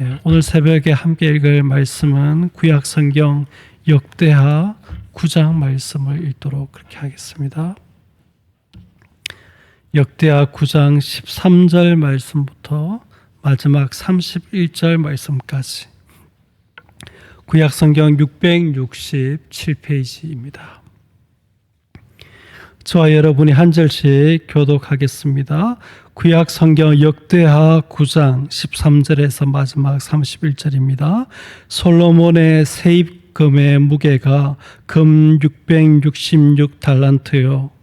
예, 오늘 새벽에 함께 읽을 말씀은 구약 성경 역대하 9장 말씀을 읽도록 그렇게 하겠습니다. 역대하 9장 13절 말씀부터 마지막 31절 말씀까지 구약 성경 667페이지입니다. 저와 여러분이 한 절씩 교독하겠습니다. 구약 성경 역대하 9장 13절에서 마지막 31절입니다. 솔로몬의 세입금의 무게가 금 666달란트요.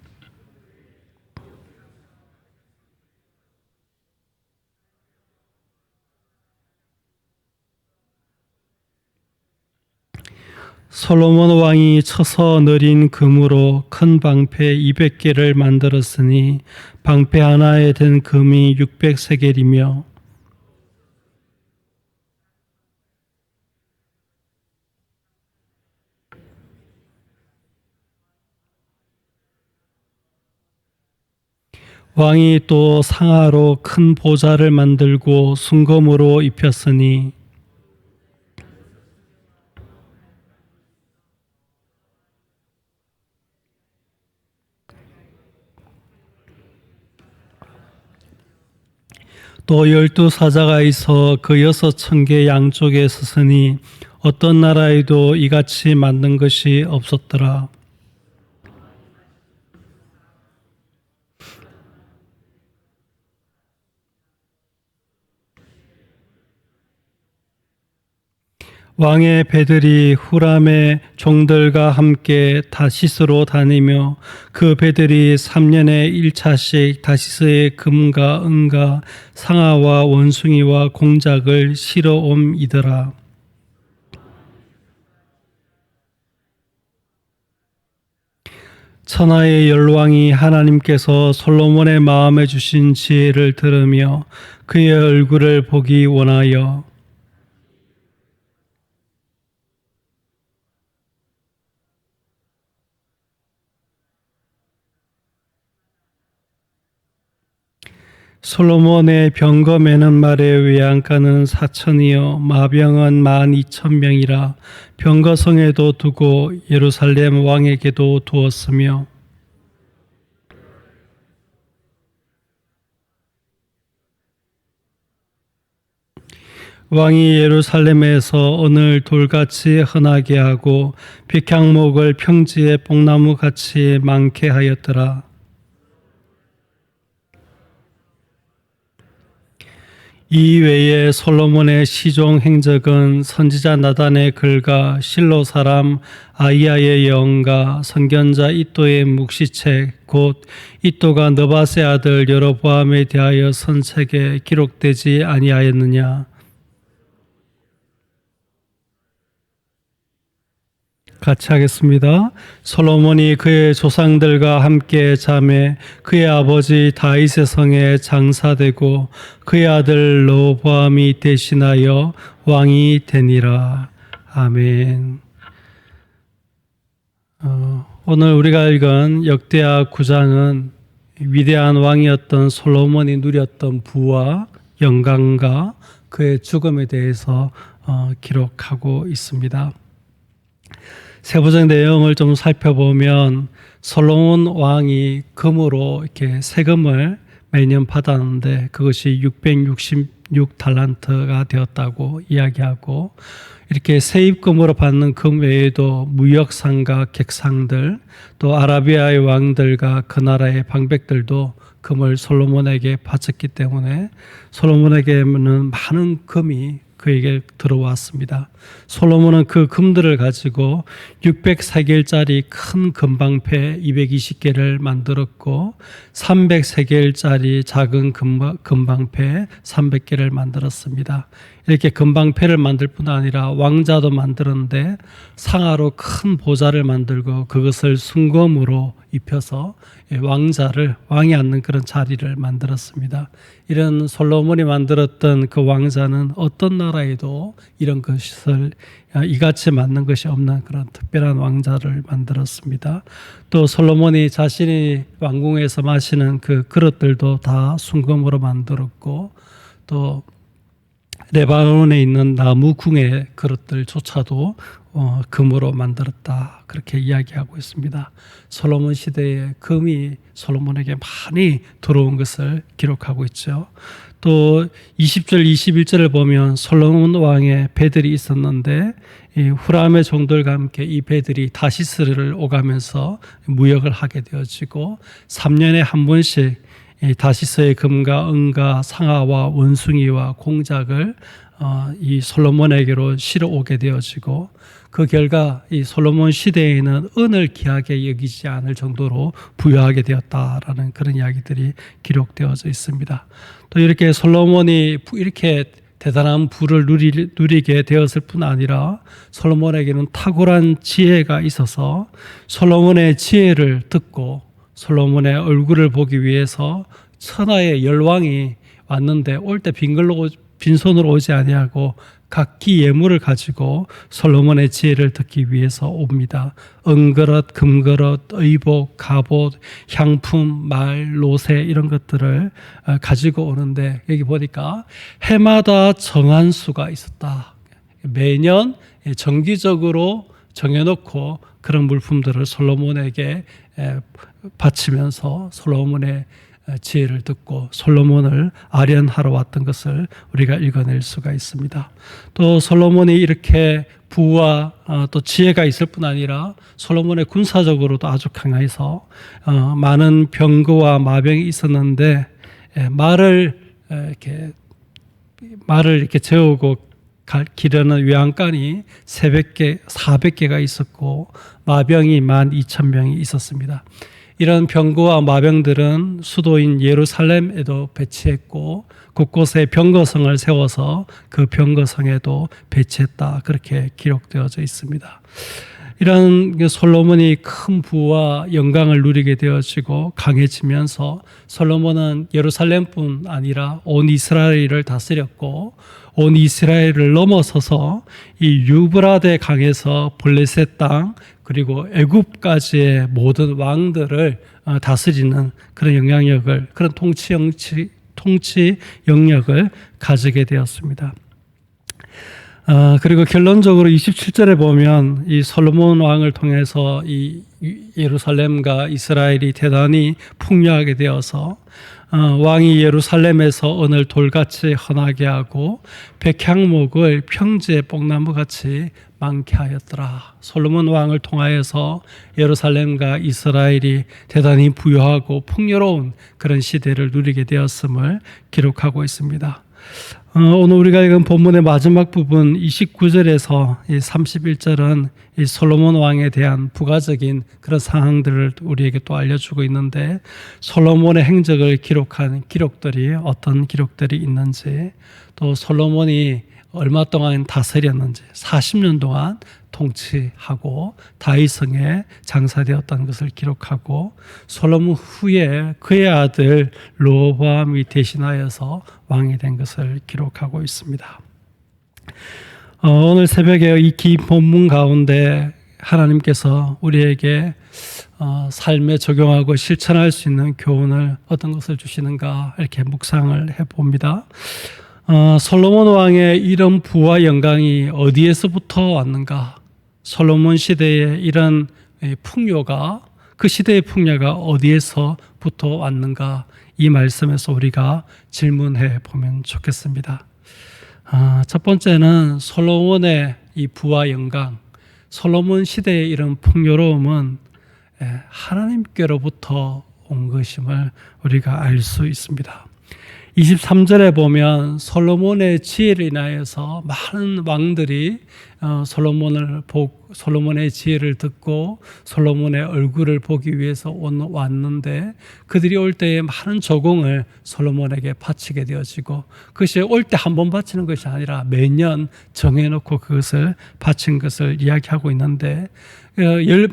솔로몬 왕이 쳐서 느린 금으로 큰 방패 200개를 만들었으니 방패 하나에 든 금이 600세겔이며 왕이 또 상하로 큰 보좌를 만들고 순금으로 입혔으니 또 열두 사자가 있어 그 여섯 천개 양쪽에 서으니 어떤 나라에도 이같이 만든 것이 없었더라. 왕의 배들이 후람의 종들과 함께 다시스로 다니며 그 배들이 3년에 1차씩 다시스의 금과 은과 상아와 원숭이와 공작을 실어 옴이더라. 천하의 열왕이 하나님께서 솔로몬의 마음에 주신 지혜를 들으며 그의 얼굴을 보기 원하여 솔로몬의 병거매는 말의 외양가는 사천이요 마병은 만 이천 명이라 병거성에도 두고 예루살렘 왕에게도 두었으며 왕이 예루살렘에서 오늘 돌같이 흔하게 하고 백향목을 평지에 뽕나무 같이 많게 하였더라. 이 외에 솔로몬의 시종 행적은 선지자 나단의 글과 실로 사람 아이야의 영과 선견자 이또의 묵시책 곧 이또가 너바세 아들 여로보암에 대하여 선책에 기록되지 아니하였느냐 같이 하겠습니다. 솔로몬이 그의 조상들과 함께 잠에 그의 아버지 다윗의 성에 장사되고 그의 아들 로보암이 대신하여 왕이 되니라. 아멘. 어, 오늘 우리가 읽은 역대하 9장은 위대한 왕이었던 솔로몬이 누렸던 부와 영광과 그의 죽음에 대해서 어, 기록하고 있습니다. 세부적 내용을 좀 살펴보면 솔로몬 왕이 금으로 이렇게 세금을 매년 받았는데 그것이 666 달란트가 되었다고 이야기하고 이렇게 세입금으로 받는 금 외에도 무역상과 객상들 또 아라비아의 왕들과 그 나라의 방백들도 금을 솔로몬에게 바쳤기 때문에 솔로몬에게는 많은 금이 그에게 들어왔습니다. 솔로몬은 그 금들을 가지고 600세겔짜리 큰 금방패 220개를 만들었고 300세겔짜리 작은 금방패 300개를 만들었습니다. 이렇게 금방패를 만들 뿐 아니라 왕자도 만들었는데 상하로 큰 보좌를 만들고 그것을 순검으로 입혀서 왕자를 왕이 앉는 그런 자리를 만들었습니다. 이런 솔로몬이 만들었던 그 왕자는 어떤 나라에도 이런 것을 이같이 맞는 것이 없는 그런 특별한 왕자를 만들었습니다. 또 솔로몬이 자신이 왕궁에서 마시는 그 그릇들도 다 순금으로 만들었고 또 레바논에 있는 나무 궁의 그릇들조차도 어, 금으로 만들었다 그렇게 이야기하고 있습니다. 솔로몬 시대에 금이 솔로몬에게 많이 들어온 것을 기록하고 있죠. 또 20절 21절을 보면 솔로몬 왕의 배들이 있었는데 이 후람의 종들과 함께 이 배들이 다시스를 오가면서 무역을 하게 되어지고 3년에 한 번씩 이 다시스의 금과 은과 상아와 원숭이와 공작을 어, 이 솔로몬에게로 실어 오게 되어지고 그 결과 이 솔로몬 시대에는 은을 귀하게 여기지 않을 정도로 부여하게 되었다라는 그런 이야기들이 기록되어져 있습니다. 또 이렇게 솔로몬이 부- 이렇게 대단한 부를 누리, 누리 게 되었을 뿐 아니라 솔로몬에게는 탁월한 지혜가 있어서 솔로몬의 지혜를 듣고 솔로몬의 얼굴을 보기 위해서 천하의 열왕이 왔는데 올 때 빈글로 빈손으로 오지 아니하고 각기 예물을 가지고 솔로몬의 지혜를 듣기 위해서 옵니다. 은그릇, 금그릇, 의복, 갑옷, 향품, 말, 노새 이런 것들을 어, 가지고 오는데 여기 보니까 해마다 정한 수가 있었다. 매년 정기적으로 정해놓고 그런 물품들을 솔로몬에게 에, 바치면서 솔로몬의 지혜를 듣고 솔로몬을 아련하러 왔던 것을 우리가 읽어낼 수가 있습니다. 또 솔로몬이 이렇게 부와 어, 또 지혜가 있을 뿐 아니라 솔로몬의 군사적으로도 아주 강해서 어, 많은 병거와 마병이 있었는데 에, 말을 에, 이렇게 말을 이렇게 재우고 갈- 기르는 외양간이 300개, 400개가 있었고 마병이 12,000명이 있었습니다. 이런 병거와 마병들은 수도인 예루살렘에도 배치했고 곳곳에 병거성을 세워서 그 병거성에도 배치했다. 그렇게 기록되어져 있습니다. 이런 그 솔로몬이 큰 부와 영광을 누리게 되어지고 강해지면서 솔로몬은 예루살렘뿐 아니라 온 이스라엘을 다스렸고 온 이스라엘을 넘어서서 이 유브라데 강에서 블레셋 땅 그리고 애굽까지의 모든 왕들을 어, 다스리는 그런 영향력을 그런 통치 영치 통치 영역을 가지게 되었습니다. 아, 그리고 결론적으로 27절에 보면 이 솔로몬 왕을 통해서 이 예루살렘과 이스라엘이 대단히 풍요하게 되어서 어, 왕이 예루살렘에서 은을 돌같이 헌하게 하고 백향목을 평지의 뽕나무같이 많게 하였더라. 솔로몬 왕을 통하여서 예루살렘과 이스라엘이 대단히 부유하고 풍요로운 그런 시대를 누리게 되었음을 기록하고 있습니다. 어, 오늘 우리가 읽은 본문의 마지막 부분 29절에서 31절은 이 솔로몬 왕에 대한 부가적인 그런 상황들을 우리에게 또 알려주고 있는데 솔로몬의 행적을 기록한 기록들이 어떤 기록들이 있는지 또 솔로몬이 얼마 동안 다스렸는지 40년 동안 통치하고 다윗성에 장사되었다는 것을 기록하고 솔로몬 후에 그의 아들 로보암이 대신하여서 왕이 된 것을 기록하고 있습니다. 어, 오늘 새벽에 이 긴 본문 가운데 하나님께서 우리에게 어, 삶에 적용하고 실천할 수 있는 교훈을 어떤 것을 주시는가 이렇게 묵상을 해봅니다. 어, 솔로몬 왕의 이런 부와 영광이 어디에서부터 왔는가? 솔로몬 시대의 이런 이 풍요가 그 시대의 풍요가 어디에서부터 왔는가? 이 말씀에서 우리가 질문해 보면 좋겠습니다. 아, 첫 번째는 솔로몬의 이 부와 영광, 솔로몬 시대의 이런 풍요로움은 예, 하나님께로부터 온 것임을 우리가 알 수 있습니다. 23절에 보면 솔로몬의 지혜를 인하여서 많은 왕들이 어, 솔로몬을 보 솔로몬의 지혜를 듣고 솔로몬의 얼굴을 보기 위해서 온- 왔는데 그들이 올 때에 많은 조공을 솔로몬에게 바치게 되어지고 그것이 올 때 한 번 바치는 것이 아니라 매년 정해놓고 그것을 바친 것을 이야기하고 있는데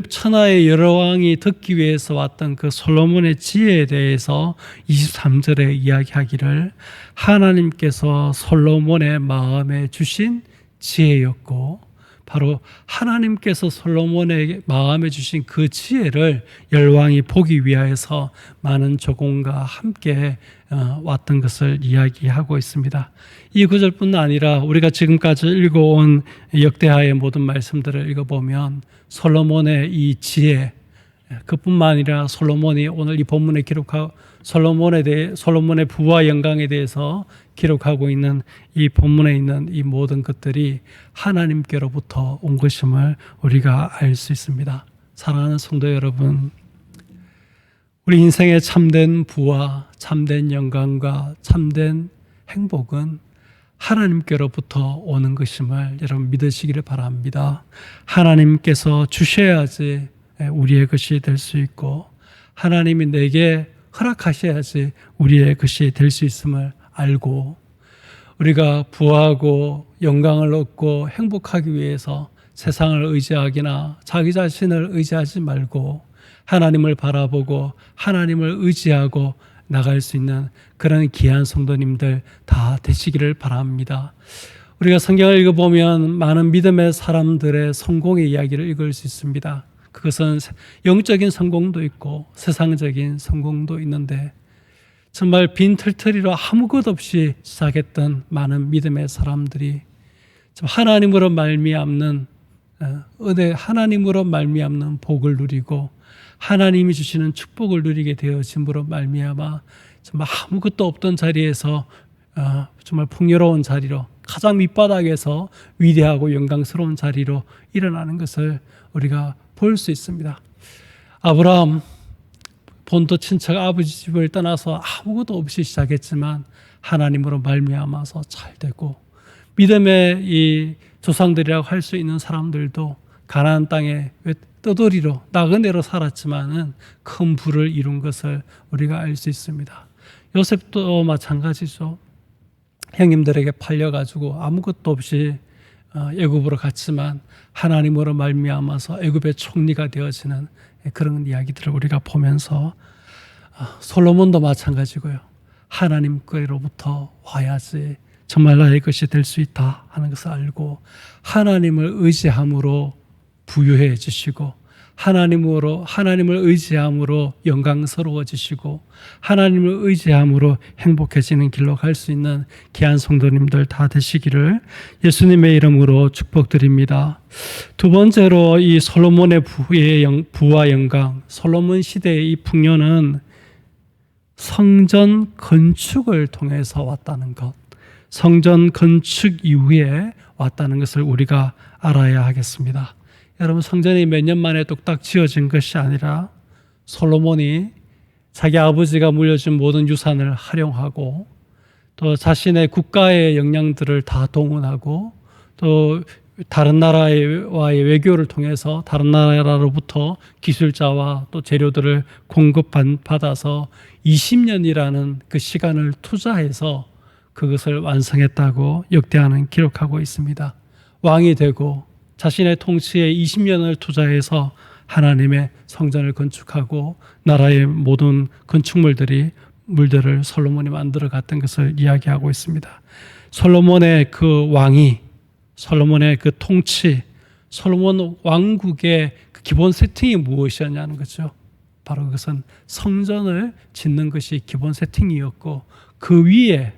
천하의 여러 왕이 듣기 위해서 왔던 그 솔로몬의 지혜에 대해서 23절에 이야기하기를 하나님께서 솔로몬의 마음에 주신 지혜였고 바로 하나님께서 솔로몬에게 마음에 주신 그 지혜를 열왕이 보기 위하여서 많은 조공과 함께 어, 왔던 것을 이야기하고 있습니다. 이 구절뿐 아니라 우리가 지금까지 읽어온 역대하의 모든 말씀들을 읽어보면 솔로몬의 이 지혜 그뿐만 아니라 솔로몬이 오늘 이 본문에 기록하고 솔로몬에 대해 솔로몬의 부와 영광에 대해서 기록하고 있는 이 본문에 있는 이 모든 것들이 하나님께로부터 온 것임을 우리가 알 수 있습니다. 사랑하는 성도 여러분, 우리 인생의 참된 부와 참된 영광과 참된 행복은 하나님께로부터 오는 것임을 여러분 믿으시기를 바랍니다. 하나님께서 주셔야지 우리의 것이 될 수 있고 하나님이 내게 허락하셔야지 우리의 것이 될 수 있음을 알고 우리가 부하고 영광을 얻고 행복하기 위해서 세상을 의지하기나 자기 자신을 의지하지 말고 하나님을 바라보고 하나님을 의지하고 나갈 수 있는 그런 귀한 성도님들 다 되시기를 바랍니다. 우리가 성경을 읽어보면 많은 믿음의 사람들의 성공의 이야기를 읽을 수 있습니다. 그것은 영적인 성공도 있고 세상적인 성공도 있는데 정말 빈털터리로 아무것 없이 시작했던 많은 믿음의 사람들이 하나님으로 말미암는 어, 은혜 하나님으로 말미암는 복을 누리고 하나님이 주시는 축복을 누리게 되어짐으로 말미암아 정말 아무것도 없던 자리에서 어, 정말 풍요로운 자리로 가장 밑바닥에서 위대하고 영광스러운 자리로 일어나는 것을 우리가 볼 수 있습니다. 아브라함 본토 친척 아버지 집을 떠나서 아무것도 없이 시작했지만 하나님으로 말미암아서 잘 되고 믿음의 이 조상들이라고 할 수 있는 사람들도 가나안 땅에 떠돌이로 나그네로 살았지만은 큰 부를 이룬 것을 우리가 알 수 있습니다. 요셉도 마찬가지죠. 형님들에게 팔려 가지고 아무것도 없이 어, 애굽으로 갔지만 하나님으로 말미암아서 애굽의 총리가 되어지는 그런 이야기들을 우리가 보면서 어, 솔로몬도 마찬가지고요. 하나님께로부터 와야지 정말 나의 것이 될 수 있다 하는 것을 알고 하나님을 의지함으로 부유해 주시고 하나님으로 하나님을 의지함으로 영광스러워지시고 하나님을 의지함으로 행복해지는 길로 갈 수 있는 귀한 성도님들 다 되시기를 예수님의 이름으로 축복드립니다. 두 번째로 이 솔로몬의 부의 영, 부와 영광, 솔로몬 시대의 이 풍요는 성전 건축을 통해서 왔다는 것, 성전 건축 이후에 왔다는 것을 우리가 알아야 하겠습니다. 여러분 성전이 몇 년 만에 뚝딱 지어진 것이 아니라 솔로몬이 자기 아버지가 물려준 모든 유산을 활용하고 또 자신의 국가의 역량들을 다 동원하고 또 다른 나라와의 외교를 통해서 다른 나라로부터 기술자와 또 재료들을 공급받아서 20년이라는 그 시간을 투자해서 그것을 완성했다고 역대하는 기록하고 있습니다. 왕이 되고 자신의 통치에 20년을 투자해서 하나님의 성전을 건축하고 나라의 모든 건축물들이 물들을 솔로몬이 만들어 갔던 것을 이야기하고 있습니다. 솔로몬의 그 왕이 솔로몬의 그 통치 솔로몬 왕국의 그 기본 세팅이 무엇이었냐는 거죠. 바로 그것은 성전을 짓는 것이 기본 세팅이었고 그 위에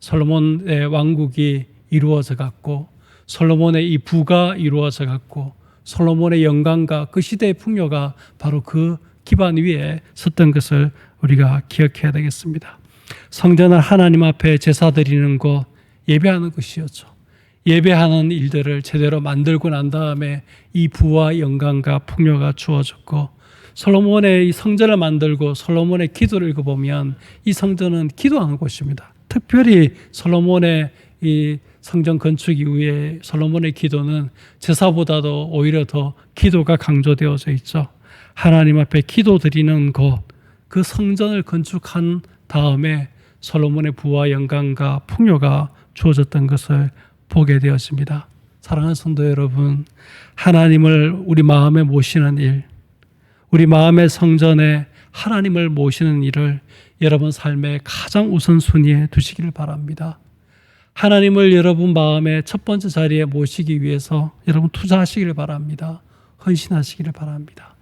솔로몬의 왕국이 이루어져 갔고 솔로몬의 이 부가 이루어져 갔고 솔로몬의 영광과 그 시대의 풍요가 바로 그 기반 위에 섰던 것을 우리가 기억해야 되겠습니다. 성전을 하나님 앞에 제사 드리는 것, 예배하는 것이었죠. 예배하는 일들을 제대로 만들고 난 다음에 이 부와 영광과 풍요가 주어졌고 솔로몬의 이 성전을 만들고 솔로몬의 기도를 읽어보면 이 성전은 기도하는 곳입니다. 특별히 솔로몬의 이 성전 건축 이후에 솔로몬의 기도는 제사보다도 오히려 더 기도가 강조되어져 있죠. 하나님 앞에 기도 드리는 것, 그 성전을 건축한 다음에 솔로몬의 부와 영광과 풍요가 주어졌던 것을 보게 되었습니다. 사랑하는 성도 여러분, 하나님을 우리 마음에 모시는 일, 우리 마음의 성전에 하나님을 모시는 일을 여러분 삶의 가장 우선순위에 두시기를 바랍니다. 하나님을 여러분 마음의 첫 번째 자리에 모시기 위해서 여러분 투자하시기를 바랍니다. 헌신하시기를 바랍니다.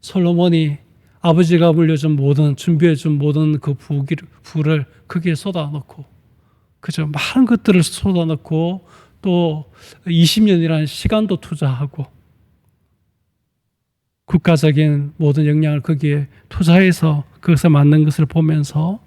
솔로몬이 아버지가 물려준 모든 준비해준 모든 그 부를 거기에 쏟아넣고 그저 많은 것들을 쏟아넣고 또 20년이라는 시간도 투자하고 국가적인 모든 역량을 거기에 투자해서 그것에 맞는 것을 보면서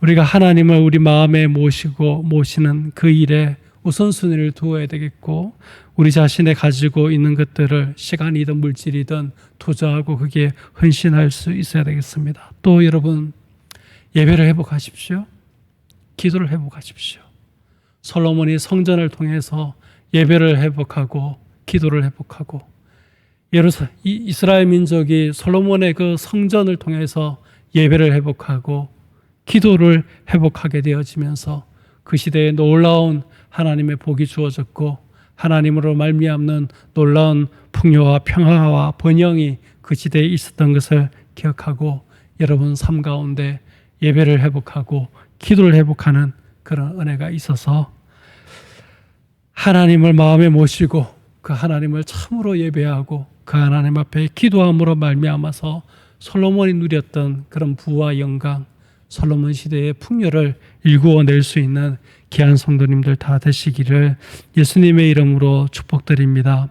우리가 하나님을 우리 마음에 모시고 모시는 그 일에 우선순위를 두어야 되겠고 우리 자신의 가지고 있는 것들을 시간이든 물질이든 투자하고 그게 헌신할 수 있어야 되겠습니다. 또 여러분 예배를 회복하십시오. 기도를 회복하십시오. 솔로몬이 성전을 통해서 예배를 회복하고 기도를 회복하고 예루살 이스라엘 민족이 솔로몬의 그 성전을 통해서 예배를 회복하고 기도를 회복하게 되어지면서 그 시대에 놀라운 하나님의 복이 주어졌고 하나님으로 말미암는 놀라운 풍요와 평화와 번영이 그 시대에 있었던 것을 기억하고 여러분 삶 가운데 예배를 회복하고 기도를 회복하는 그런 은혜가 있어서 하나님을 마음에 모시고 그 하나님을 참으로 예배하고 그 하나님 앞에 기도함으로 말미암아서 솔로몬이 누렸던 그런 부와 영광 솔로몬 시대의 풍요를 일구어낼 수 있는 귀한 성도님들 다 되시기를 예수님의 이름으로 축복드립니다.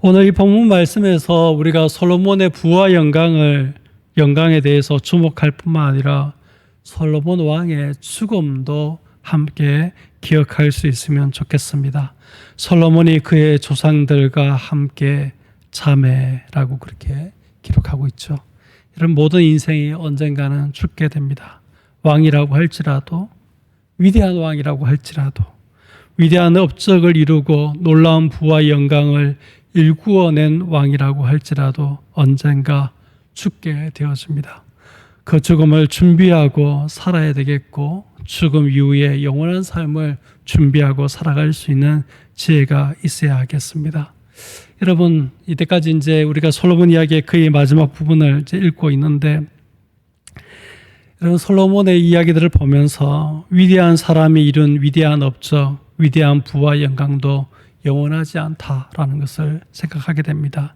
오늘 이 본문 말씀에서 우리가 솔로몬의 부와 영광을 영광에 대해서 주목할 뿐만 아니라 솔로몬 왕의 죽음도 함께 기억할 수 있으면 좋겠습니다. 솔로몬이 그의 조상들과 함께 자매라고 그렇게 기록하고 있죠. 이런 모든 인생이 언젠가는 죽게 됩니다. 왕이라고 할지라도 위대한 왕이라고 할지라도 위대한 업적을 이루고 놀라운 부와 영광을 일구어낸 왕이라고 할지라도 언젠가 죽게 되어집니다. 그 죽음을 준비하고 살아야 되겠고 죽음 이후에 영원한 삶을 준비하고 살아갈 수 있는 지혜가 있어야 하겠습니다. 여러분 이때까지 이제 우리가 솔로몬 이야기의 그의 마지막 부분을 이제 읽고 있는데 여러분 솔로몬의 이야기들을 보면서 위대한 사람이 이룬 위대한 업적, 위대한 부와 영광도 영원하지 않다라는 것을 생각하게 됩니다.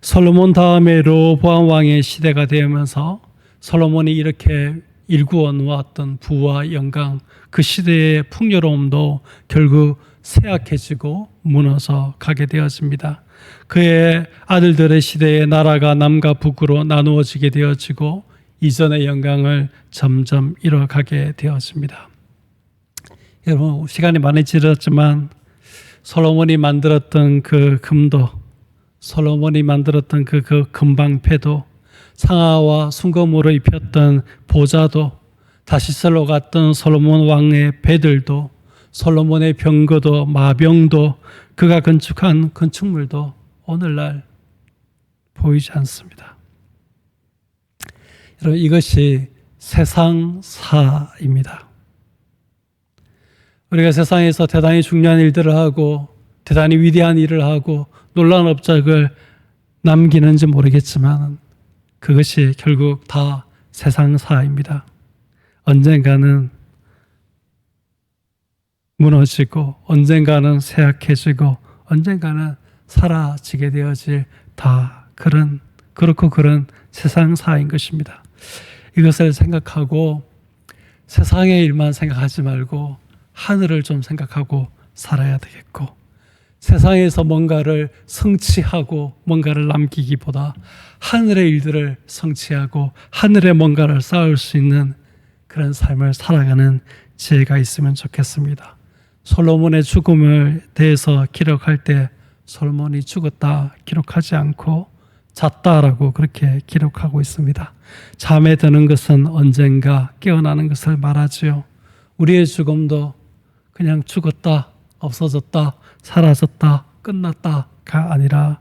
솔로몬 다음에 로보암 왕의 시대가 되면서 솔로몬이 이렇게 일구어 놓았던 부와 영광, 그 시대의 풍요로움도 결국 쇠약해지고 무너져 가게 되었습니다. 그의 아들들의 시대에 나라가 남과 북으로 나누어지게 되어지고 이전의 영광을 점점 잃어가게 되었습니다. 여러분 시간이 많이 지났지만 솔로몬이 만들었던 그 금도 솔로몬이 만들었던 그, 그 금방패도 상아와 순금으로 입혔던 보자도 다시설로 갔던 솔로몬 왕의 배들도 솔로몬의 병거도 마병도 그가 건축한 건축물도 오늘날 보이지 않습니다. 여러분 이것이 세상사입니다. 우리가 세상에서 대단히 중요한 일들을 하고 대단히 위대한 일을 하고 놀라운 업적을 남기는지 모르겠지만 그것이 결국 다 세상사입니다. 언젠가는 무너지고 언젠가는 쇠약해지고 언젠가는 사라지게 되어질 다 그런 그렇고 그런 세상사인 것입니다. 이것을 생각하고 세상의 일만 생각하지 말고 하늘을 좀 생각하고 살아야 되겠고 세상에서 뭔가를 성취하고 뭔가를 남기기보다 하늘의 일들을 성취하고 하늘에 뭔가를 쌓을 수 있는 그런 삶을 살아가는 지혜가 있으면 좋겠습니다. 솔로몬의 죽음을 대해서 기록할 때 솔몬이 죽었다 기록하지 않고 잤다라고 그렇게 기록하고 있습니다. 잠에 드는 것은 언젠가 깨어나는 것을 말하지요. 우리의 죽음도 그냥 죽었다, 없어졌다, 사라졌다, 끝났다가 아니라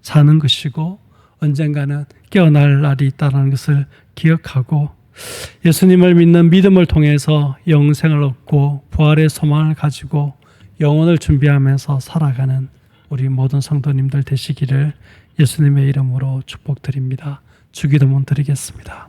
자는 것이고 언젠가는 깨어날 날이 있다는 것을 기억하고 예수님을 믿는 믿음을 통해서 영생을 얻고 부활의 소망을 가지고 영혼을 준비하면서 살아가는 우리 모든 성도님들 되시기를 예수님의 이름으로 축복드립니다. 주기도문 드리겠습니다.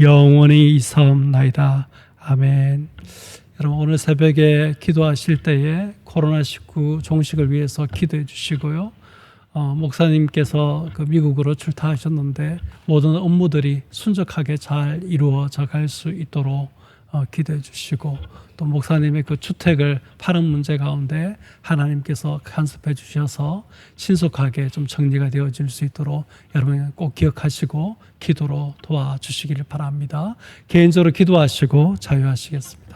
영원히 이사옵나이다. 아멘. 여러분 오늘 새벽에 기도하실 때에 코로나19 종식을 위해서 기도해 주시고요. 어, 목사님께서 그 미국으로 출타하셨는데 모든 업무들이 순적하게 잘 이루어져 갈 수 있도록 어, 기도해 주시고 또 목사님의 그 주택을 파는 문제 가운데 하나님께서 간섭해 주셔서 신속하게 좀 정리가 되어질 수 있도록 여러분 꼭 기억하시고 기도로 도와주시기를 바랍니다. 개인적으로 기도하시고 자유하시겠습니다.